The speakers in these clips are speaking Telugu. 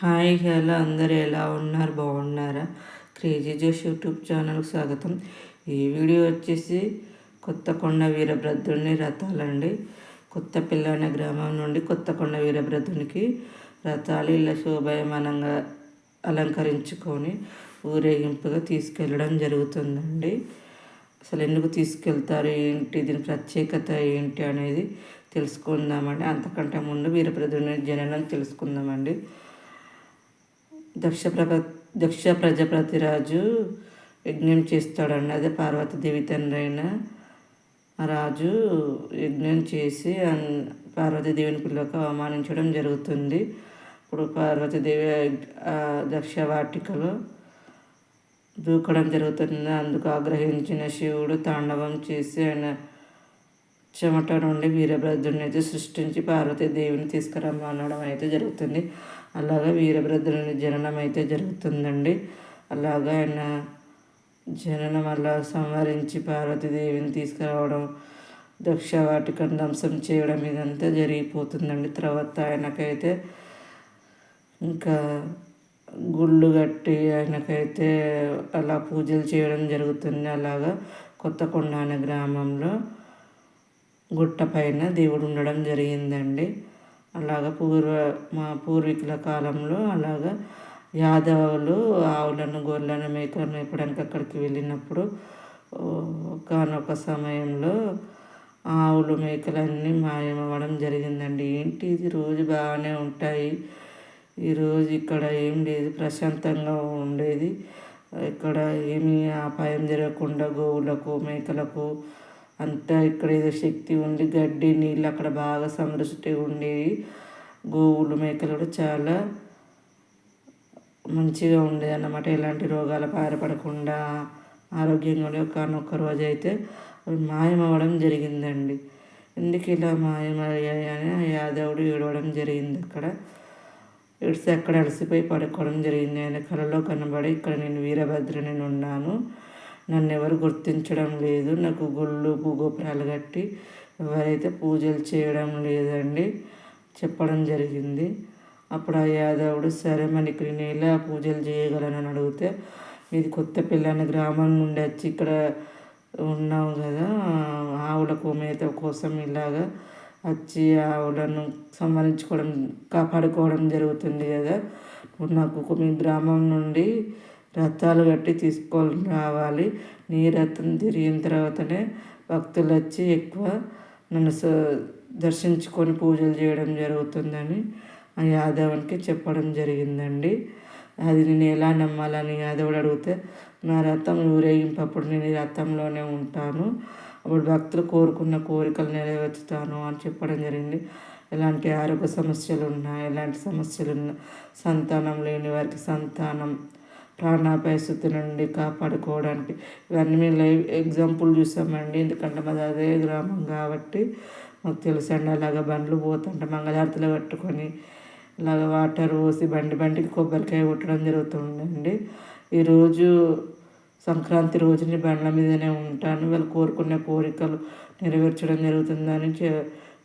హాయ్ హలో అందరు ఎలా ఉన్నారు? బాగున్నారా? క్రేజీ జోష్ యూట్యూబ్ ఛానల్కి స్వాగతం. ఈ వీడియో వచ్చేసి కొత్తకొండ వీరభద్రుని రథాలండి. కొత్తపిల్ల అనే గ్రామం నుండి కొత్తకొండ వీరభద్రునికి రథాలు ఇలా శోభాయమానంగా అలంకరించుకొని ఊరేగింపుగా తీసుకెళ్ళడం జరుగుతుందండి. అసలు ఎందుకు తీసుకెళ్తారు? ఏంటి? దీని ప్రత్యేకత ఏంటి అనేది తెలుసుకుందామండి. అంతకంటే ముందు వీరభద్రుని జననం తెలుసుకుందామండి. దక్ష ప్రప దక్ష ప్రజాపతిరాజు యజ్ఞం చేస్తాడండి. అదే పార్వతీదేవి తండ్రి అయిన రాజు యజ్ఞం చేసి పార్వతీదేవిని పిల్లక అవమానించడం జరుగుతుంది. ఇప్పుడు పార్వతీదేవి దక్ష వాటికలో దూకడం జరుగుతుంది. అందుకు ఆగ్రహించిన శివుడు తాండవం చేసి ఆయన చెమట నుండి వీరభద్రుని అయితే సృష్టించి పార్వతీదేవిని తీసుకురమ్మనడం అయితే జరుగుతుంది. అలాగా వీరభద్రుని జననం అయితే జరుగుతుందండి. అలాగా ఆయన జననం అలా సంహరించి పార్వతీదేవిని తీసుకురావడం దక్షవాటికను ధ్వంసం చేయడం ఇదంతా జరిగిపోతుందండి. తర్వాత ఆయనకైతే ఇంకా గుళ్ళు కట్టి ఆయనకైతే అలా పూజలు చేయడం జరుగుతుంది. అలాగా కొత్తకొండ అనే గ్రామంలో గుట్ట పైన దేవుడు ఉండడం జరిగిందండి. అలాగ పూర్వ మా పూర్వీకుల కాలంలో అలాగ యాదవులు ఆవులను గొర్రెలను మేకలను మేపడానికి అక్కడికి వెళ్ళినప్పుడు ఒకనొక సమయంలో ఆవులు మేకలన్నీ మాయమవ్వడం జరిగిందండి. ఏంటి ఇది? రోజు బాగానే ఉంటాయి. ఈరోజు ఇక్కడ ఏం లేదు. ప్రశాంతంగా ఉండేది. ఇక్కడ ఏమీ అపాయం జరగకుండా గోవులకు మేకలకు అంతా ఇక్కడ ఏదో శక్తి ఉంది గడ్డి నీళ్ళు అక్కడ బాగా సమృష్టి ఉండేవి. గోవులు మేకలు కూడా చాలా మంచిగా ఉండేది అన్నమాట ఎలాంటి రోగాలు పారపడకుండా ఆరోగ్యంగా ఉండే ఒకనొక రోజు అయితే అవి మాయమవ్వడం జరిగిందండి. ఎందుకు ఇలా మాయమయ్యాయని యాదవుడు ఏడవడం జరిగింది అక్కడ. ఏడిస్తే అక్కడ అలసిపోయి పడుకోవడం జరిగింది. ఆయన కలలో కనబడి ఇక్కడ నేను వీరభద్రుని ఉన్నాను. నన్ను ఎవరు గుర్తించడం లేదు. నాకు గుళ్ళు భూగోపురాలు కట్టి ఎవరైతే పూజలు చేయడం లేదండి చెప్పడం జరిగింది. అప్పుడు ఆ యాదవుడు సరే మనకి నేను ఇలా పూజలు చేయగలనని అడిగితే మీది కొత్త పిల్లని గ్రామం నుండి వచ్చి ఇక్కడ ఉన్నావు కదా ఆవులకు మేత కోసం ఇలాగా వచ్చి ఆవులను సంహరించుకోవడం కాపాడుకోవడం జరుగుతుంది కదా. నాకు మీ గ్రామం నుండి రథాలు కట్టి తీసుకొని రావాలి. నీ రథం తిరిగిన తర్వాతనే భక్తులు వచ్చి ఎక్కువ నన్ను దర్శించుకొని పూజలు చేయడం జరుగుతుందని ఆ యాదవునికి చెప్పడం జరిగిందండి. అది నేను ఎలా నమ్మాలని యాదవుడు అడిగితే నా రథం ఊరేగింపప్పుడు నేను ఈ రథంలోనే ఉంటాను. అప్పుడు భక్తులు కోరుకున్న కోరికలు నెరవేర్చుతాను అని చెప్పడం జరిగింది. ఎలాంటి ఆరోగ్య సమస్యలు ఉన్నా ఎలాంటి సమస్యలు ఉన్నా సంతానం లేని వారికి సంతానం ప్రాణాపాయస్థితి నుండి కాపాడుకోవడానికి. ఇవన్నీ మేము లైవ్ ఎగ్జాంపుల్ చూసామండి. ఎందుకంటే మాది అదే గ్రామం కాబట్టి మాకు తెలుసండి అలాగ బండ్లు పోతుంటే మంగళారతిలో కట్టుకొని ఇలాగ వాటర్ పోసి బండి బండికి కొబ్బరికాయ కొట్టడం జరుగుతుందండి. ఈరోజు సంక్రాంతి రోజుని బండ్ల మీదనే ఉంటాను. వాళ్ళు కోరుకున్న కోరికలు నెరవేర్చడం జరుగుతుందని చె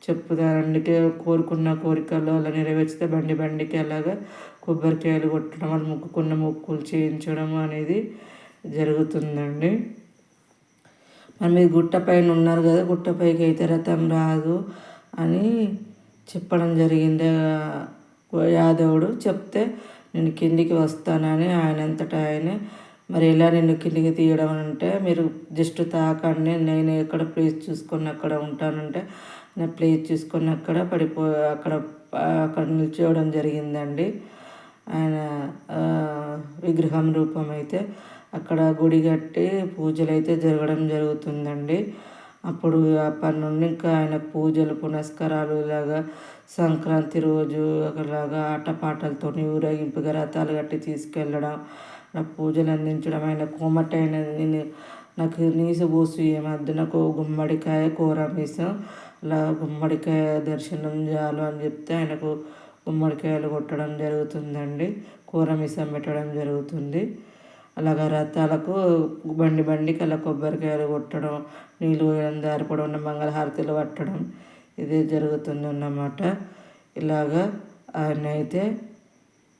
చెప్పుతారండి కోరుకున్న కోరికలు అలా నెరవేర్చితే బండి బండికి అలాగా కొబ్బరికాయలు కొట్టడం వాళ్ళు మొక్కుకున్న మొక్కులు చేయించడం అనేది జరుగుతుందండి. మరి మీరు గుట్టపైన ఉన్నారు కదా గుట్టపైకి అయితే రథం రాదు అని చెప్పడం జరిగింది. యాదవుడు చెప్తే నేను కిందికి వస్తానని ఆయనంతటా ఆయనే మరి ఎలా నిన్ను కిందికి తీయడం అంటే మీరు జస్ట్ తాకండి నేను ఎక్కడ ప్లేస్ చూసుకొని అక్కడ ఉంటానంటే నేను ప్లేస్ చూసుకొని అక్కడ పడిపో అక్కడ అక్కడ నిల్చోవడం జరిగిందండి. ఆయన విగ్రహం రూపం అయితే అక్కడ గుడి కట్టి పూజలు అయితే జరగడం జరుగుతుందండి. అప్పుడు అప్పటి నుండి ఇంకా ఆయన పూజలు పునస్కారాలు ఇలాగా సంక్రాంతి రోజు ఒకలాగా ఆటపాటలతో ఊరేగింపుగా రథాలు కట్టి తీసుకెళ్ళడం నా పూజలు అందించడం ఆయన కోమటైన నేను నాకు నీసు పోసు ఏమద్దు నాకు గుమ్మడికాయ కూర మీసం అలా గుమ్మడికాయ దర్శనం చేయాలి అని చెప్తే ఆయనకు గుమ్మడికాయలు కొట్టడం జరుగుతుందండి. కూర మిసం పెట్టడం జరుగుతుంది. అలాగా రథాలకు బండి బండికి అలా కొబ్బరికాయలు కొట్టడం నీళ్ళు పోయడం దారిపడం మంగళహారతులు పట్టడం ఇదే జరుగుతుంది అన్నమాట ఇలాగా ఆయన అయితే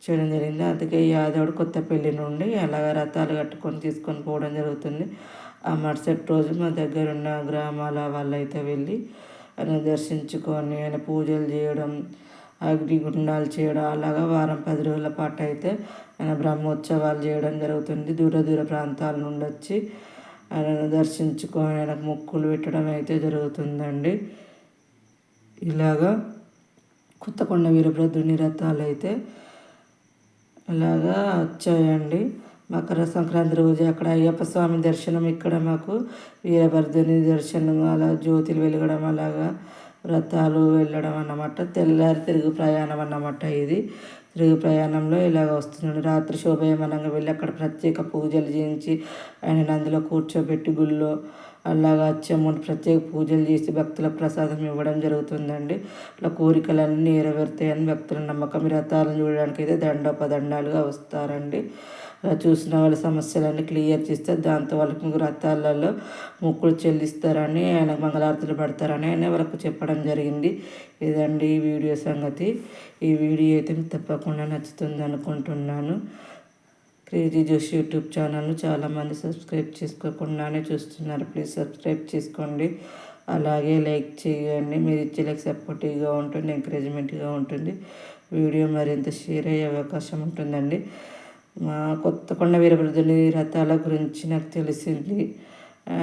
చేయడం జరిగింది. అందుకే యాదవుడు కొత్త పెళ్ళి నుండి అలాగ రథాలు కట్టుకొని తీసుకొని పోవడం జరుగుతుంది. ఆ మరుసటి రోజు మా దగ్గర ఉన్న గ్రామాల వాళ్ళైతే వెళ్ళి ఆయన దర్శించుకొని ఆయన పూజలు చేయడం అగ్నిగుండాలు చేయడం అలాగా వారం పది రోజుల పాటు అయితే ఆయన బ్రహ్మోత్సవాలు చేయడం జరుగుతుంది. దూర దూర ప్రాంతాల నుండి వచ్చి ఆయనను దర్శించుకొని ఆయనకు మొక్కులు పెట్టడం అయితే జరుగుతుందండి. ఇలాగా కొత్తకొండ వీరభద్రుని రథాలు అయితే ఇలాగా వచ్చాయండి. మకర సంక్రాంతి రోజు అక్కడ అయ్యప్ప స్వామి దర్శనం ఇక్కడ మాకు వీరభద్రుని దర్శనం అలా జ్యోతులు వెలగడం అలాగా వ్రతాలు వెళ్ళడం అన్నమాట. తెల్లారి తిరుగు ప్రయాణం అన్నమాట ఇది. తిరుగు ప్రయాణంలో ఇలాగ వస్తున్నాడు. రాత్రి శోభయమనంగా వెళ్ళి అక్కడ ప్రత్యేక పూజలు చేయించి ఆయన అందులో కూర్చోబెట్టి గుళ్ళో అలాగా అచ్చమ్మని ప్రత్యేక పూజలు చేసి భక్తులకు ప్రసాదం ఇవ్వడం జరుగుతుందండి. ఇట్లా కోరికలన్నీ నెరవేరుతాయని భక్తుల నమ్మకం. రథాలను చూడడానికి అయితే దండోపదండాలుగా వస్తారండి. చూసిన వాళ్ళ సమస్యలన్నీ క్లియర్ చేస్తే దాంతో వాళ్ళకి మీకు రథాలలో మొక్కులు చెల్లిస్తారని ఆయన మంగళారతులు పడతారని ఆయన వాళ్ళకు చెప్పడం జరిగింది. ఇదండి ఈ వీడియో సంగతి. ఈ వీడియో అయితే మీకు తప్పకుండా నచ్చుతుంది అనుకుంటున్నాను. క్రేజీ జోషి యూట్యూబ్ ఛానల్ను చాలామంది సబ్స్క్రైబ్ చేసుకోకుండానే చూస్తున్నారు. ప్లీజ్ సబ్స్క్రైబ్ చేసుకోండి. అలాగే లైక్ చేయండి. మీరు ఇచ్చే లైక్ సపోర్టివ్గా ఉంటుంది ఎంకరేజ్మెంట్గా ఉంటుంది. వీడియో మరింత షేర్ అయ్యే అవకాశం ఉంటుందండి. మా కొత్తకొండ వీరభద్రుని రథాల గురించి నాకు తెలిసింది.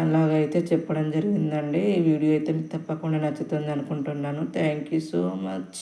అలాగైతే చెప్పడం జరిగిందండి. ఈ వీడియో అయితే మీకు తప్పకుండా నచ్చుతుంది అనుకుంటున్నాను. Thank you so much